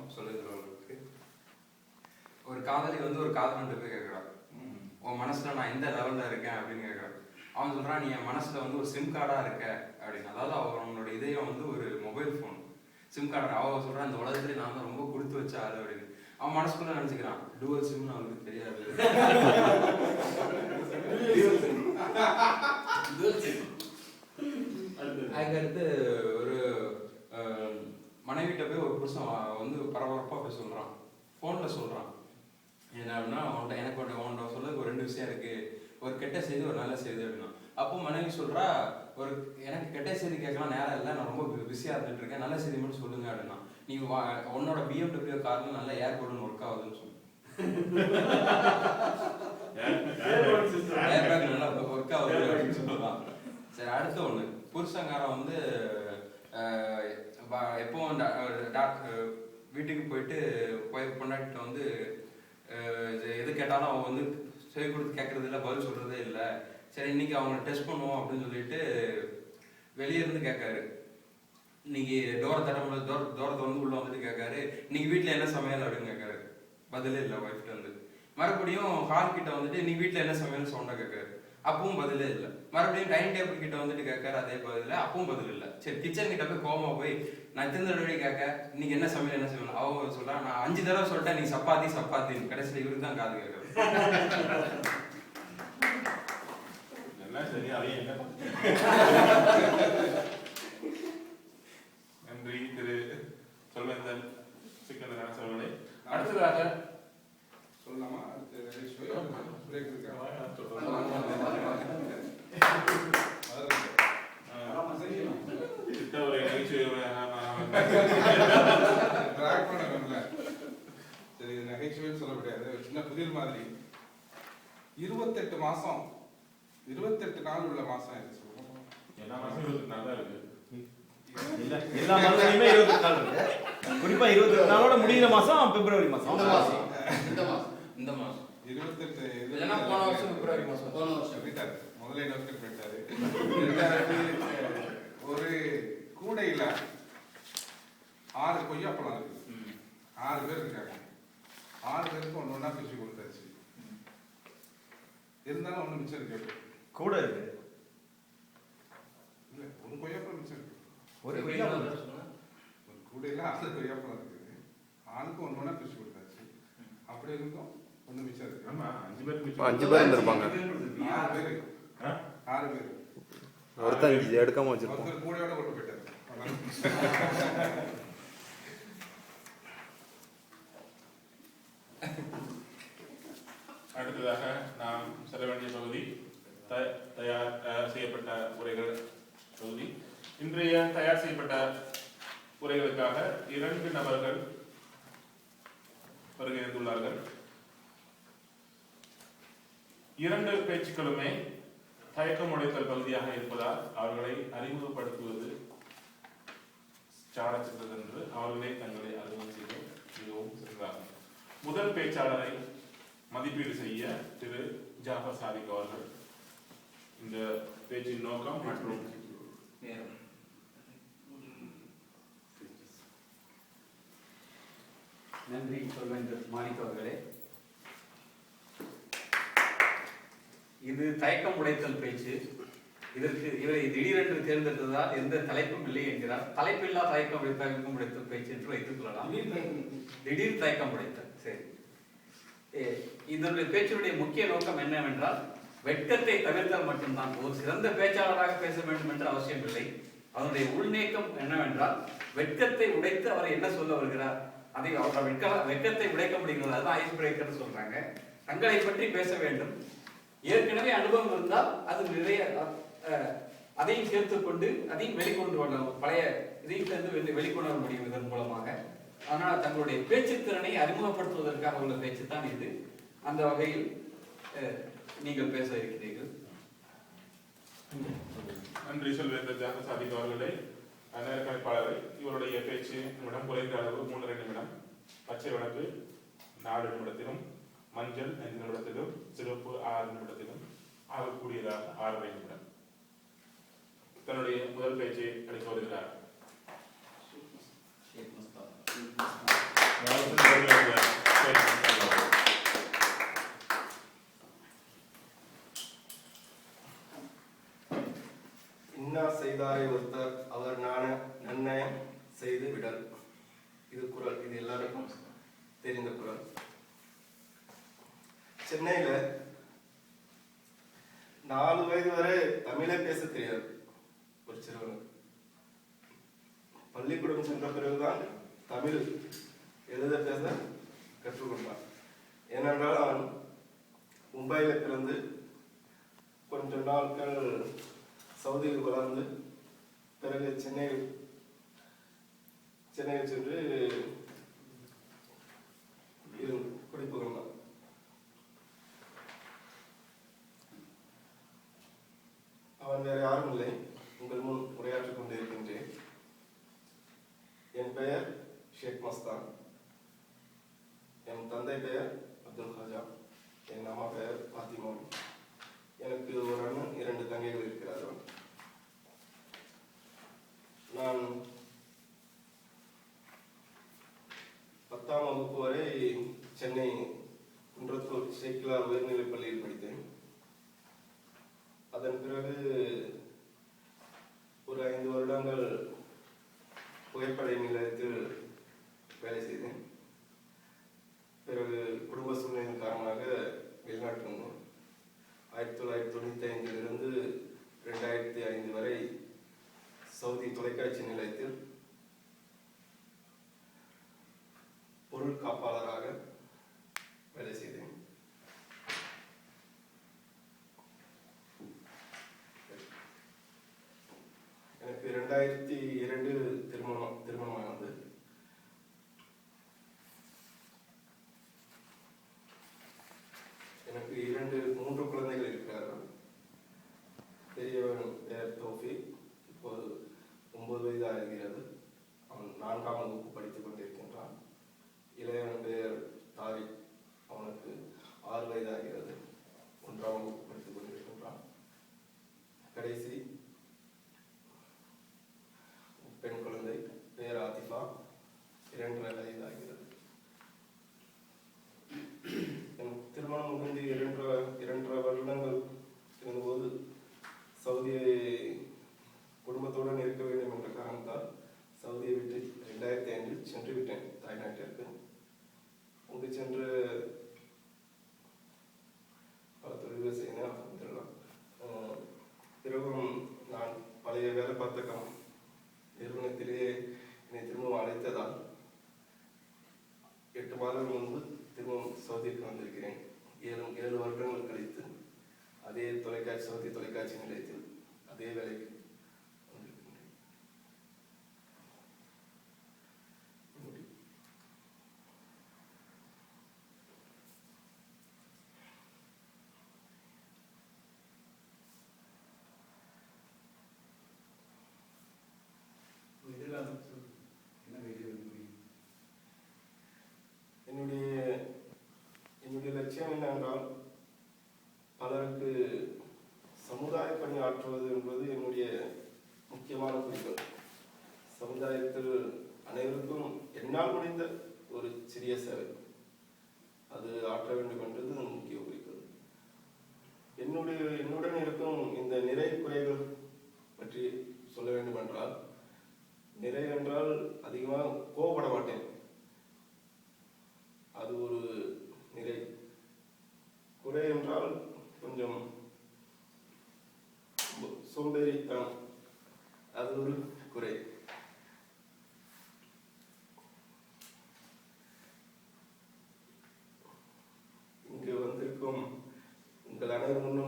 பாவம் சொல்லுகிறவர்களுக்கு ஒரு காதலி வந்து ஒரு காதலன்ட்டு போய் கேட்குறான் உன் மனசுல நான் எந்த லெவல்ல இருக்கேன் அப்படின்னு கேட்குறான் அவன் சொல்றான் நீ என் மனசுல வந்து ஒரு சிம் கார்டா இருக்க அப்படின்னு. அதாவது அவனோட இதயம் வந்து ஒரு மொபைல் ஃபோன் சிம் கார்டு அவ சொல்றான் இந்த உலகத்துல நான் தான் ரொம்ப கொடுத்து வச்ச ஆளு அப்படின்னு. அவன் மனசுக்குள்ள நினைச்சுக்கிறான் டூவல் சிம்னு அவனுக்கு தெரியாது. அதுக்கடுத்து புருஷன் வந்து பரபரப்பா போய் சொல்றான். ஃபோனில் சொல்றான். என்ன அப்படின்னா அவன்கிட்ட எனக்கு ஒன்று சொல்ல ஒரு ரெண்டு விஷயம் இருக்கு. ஒரு கெட்ட செய்தி ஒரு நல்ல செய்தி அப்படின்னா. அப்போ மனைவி சொல்றா ஒரு எனக்கு கெட்ட செய்தி கேட்கலாம் நேரம் இல்லை நான் ரொம்ப பிஸியாக இருந்துட்டு இருக்கேன். நல்ல செய்தி மட்டும் சொல்லுங்க அப்படின்னா. நீ வா- உன்னோட பிஎம்டபிள்யூ கார்ல நல்ல ஏர் ஒர்க் ஆகுதுன்னு சொல்லு. நல்லா ஒர்க் ஆகுது அப்படின்னு சொல்லலாம் சரி அடுத்த ஒண்ணு. புருஷங்காரன் வந்து எப்பவும் டா- டாக்- வீட்டுக்கு போயிட்டு போய் பொண்டாட்டிட்ட வந்து எது கேட்டாலும் அவங்க வந்து செவி கொடுத்து கேட்கறது இல்லை பதில் சொல்றதே இல்லை. சரி இன்னைக்கு அவங்க டெஸ்ட் பண்ணுவோம் அப்படின்னு சொல்லிட்டு வெளியே இருந்து கேட்காரு. இன்னைக்கு டோரை தட்ட முடியாது தூரத்தை வந்து உள்ள வந்துட்டு கேட்காரு. இன்னைக்கு வீட்டில் என்ன சமையல் அப்படின்னு கேட்காரு. பதிலே இல்லை ஒய்ஃப்ட்ட வந்து. மறுபடியும் ஹால் கிட்ட வந்துட்டு இன்னைக்கு வீட்டில் என்ன சமையல் சவுண்டா கேட்காரு. அப்பவும் பதிலே இல்லை. மறுபடியும் டைனிங் டேபிள் கிட்ட வந்துட்டு கேட்காரு அதே பதில். அப்பவும் பதில் இல்லை. சரி கிச்சன் கிட்ட போய் கோமா போய் நான் எத்தனை தடவை கேட்க இன்னைக்கு என்ன சமையல் என்ன சமையல் அவங்க சொல்றா நான் அஞ்சு தடவை சொல்லிட்டேன் நீ சப்பாத்தி சப்பாத்தி கடைசியில் இவருக்கு தான் காது கேட்கறது நன்றி திரு சொல்வேந்தன் சிக்கந்தரான சொல்வனை அடுத்ததாக சொல்லலாமா அடுத்து ரேஷ்மை பிரேக் இருக்கா திட்ட ஒரு நிகழ்ச்சி ட்ராக் பண்ண வேணும்ல சரி இது நகைச்சுவைன்னு சொல்ல முடியாது. ஒரு சின்ன புதிர் மாதிரி. இருபத்தெட்டு மாசம். இருபத்தெட்டு நாள் உள்ள மாசம் இது சொல்லுவோம் எல்லா மாசம் இருபத்தி நாலு தான் இருக்கு. இல்ல, எல்லா மாதத்துலயுமே இருபத்தி நாள் இருக்கு. குறிப்பா இருபத்தி நாளோட முடியிற மாசம் பிப்ரவரி மாசம். இந்த மாசம். இந்த மாசம். இந்த மாசம். இருபத்தெட்டு இல்லைன்னா போன வருஷம் பிப்ரவரி மாசம். போன வருஷம் முதல்ல இன்னொருத்தர் போயிட்டாரு. ஒரு கூடையில ஆறு கொய்யாப்பழம் இருக்கு. ஆறு பேர் இருக்காங்க. ஆறு பேருக்கு ஒன்று ஒன்றா பிரிச்சு கொடுத்தாச்சு. இருந்தாலும் ஒன்று மிச்சம் இருக்கு. கூட இருக்கு இல்ல ஒரு கொய்யாப்பழம் மிச்சம் இருக்கு. ஒரு எப்படி கொய்யா என்ன பழம். சொன்னா? ஒரு கூடையில ஆறு கொய்யாப்பழம் இருக்குது ஆளுக்கு ஒன்று ஒன்றா பிரிச்சு கொடுத்தாச்சு. அப்படி இருந்தும் ஒன்று மிச்சம் இருக்கு. ஆமா அஞ்சு இப்ப அஞ்சு பேர் இருந்திருப்பாங்க. ஆறு பேர்? ஆறு பேர் ஒருத்தன் இது எடுக்காம வச்சிருப்போம் ஒருத்தர் கூடையோட கொண்டு போயிட்டாரு. அடுத்ததாக நாம் செல்ல வேண்டிய பகுதி. த- தயார் செய்யப்பட்ட உரைகள் பகுதி. இன்றைய தயார் செய்யப்பட்ட உரைகளுக்காக இரண்டு நபர்கள் வருகை இருந்துள்ளார்கள் இரண்டு பேச்சுக்களுமே தயக்கம் உடைத்தல் பகுதியாக இருப்பதால் அவர்களை அறிமுகப்படுத்துவது சாரச்சித்தது என்று அவர்களே தங்களை அறிமுகம் செய்து மிகவும் சிறந்தார்கள் முதல் பேச்சாளரை மதிப்பீடு செய்ய திரு. ஜாஃபர் சாதிக் அவர்கள் இந்த பேச்சின் நோக்கம் மற்றும் நேரம் நன்றி சொல்வேந்தர் மாணிக் அவர்களே. இது தயக்கம் உடைத்தல் பேச்சு. இதற்கு இவரை திடீரென்று தேர்ந்தெடுத்ததால் எந்த தலைப்பும் இல்லை என்கிறார். தலைப்பில்லா தயக்கம் தயக்கம் உடைத்தல் பேச்சு என்று வைத்துக் கொள்ளலாம். திடீர் தயக்கம் உடைத்தல். சரி. இதனுடைய பேச்சினுடைய முக்கிய நோக்கம் என்னவென்றால் வெட்கத்தை தவிர்த்தால் மட்டும்தான் ஒரு சிறந்த பேச்சாளராக பேச வேண்டும் என்ற அவசியம் இல்லை. அதனுடைய உள்நேக்கம் என்னவென்றால் வெட்கத்தை உடைத்து அவர் என்ன சொல்ல வருகிறார்? அதை அவர்கள் வெட்க வெட்கத்தை உடைக்க முடிகிறது. அதுதான் ஐஸ் பிரேக்கர் சொல்றாங்க. தங்களை பற்றி பேச வேண்டும். ஏற்கனவே அனுபவம் இருந்தால் அது நிறைய அதையும் சேர்த்துக்கொண்டு அதையும் வெளிக்கொண்டு வரலாம். பழைய இதையும் சேர்ந்து வெளி- வெளிக்கொண்டு வர முடியும் இதன் மூலமாக. ஆனால் தங்களுடைய பேச்சு திறனை அறிமுகப்படுத்துவதற்காக உள்ள பேச்சு தான் இது. அந்த வகையில் அஹ், நீங்கள் பேச இருக்கிறீர்கள் நன்றி சொல்வேந்தர் ஜாஃபர் சாதிக் அவர்களே. நேர்காணப்பாளரை இவருடைய பேச்சு நிமிடம் குறைந்த அளவு மூன்றரை நிமிடம். பச்சை வழக்கு நாலு நிமிடத்திலும் மஞ்சள் ஐந்து நிமிடத்திலும் சிறப்பு ஆறு நிமிடத்திலும் ஆகக்கூடியதாக ஆறரை நிமிடம். தன்னுடைய முதல் பேச்சை அளித்து வருகிறார். சென்னையில நாலு வயது வரை தமிழே பேச தெரியாது ஒரு சிறுவனுக்கு. பள்ளிக்கூடம் சென்ற பிறகுதான் தமிழ் எழுத பேச கற்றுக்கொண்டான். ஏனென்றால் அவன் மும்பையில பிறந்து கொஞ்ச நாட்கள் சவுதியில் வளர்ந்து பிறகு சென்னையில் சென்னையில் சென்று இது குறிப்புகள் தான். அவன் வேறு யாரும் இல்லை. உங்கள் முன் உரையாற்றிக் கொண்டிருக்கின்றேன் பெரியவன் பெயர் தோஃபி. இப்போது ஒன்பது வயது ஆகிறது. அவன் நான்காம் வகுப்பு படித்துக் கொண்டிருக்கின்றான். இளையவன் பெயர் தாரிக். அவனுக்கு ஆறு வயது ஆகிறது. ஒன்றாம் வகுப்பு രാജ്യങ്ങളിലേക്കും അതേ വിലയ്ക്ക് சமுதாயத்தில் அனைவருக்கும் என்னால் முடிந்த ஒரு சிறிய சேவை. அது ஆற்ற வேண்டும் என்றது முக்கிய குறிக்கோள். என்னுடைய என்னுடன் இருக்கும் இந்த நிறை குறைகள் பற்றி சொல்ல வேண்டும் என்றால் நிறை என்றால் அதிகமாக கோவப்பட மாட்டேன் அது ஒரு நிறை குறை என்றால் கொஞ்சம் சோம்பேறித்தனம் அது ஒரு குறை இங்கு வந்திருக்கும் உங்கள் அனைவர்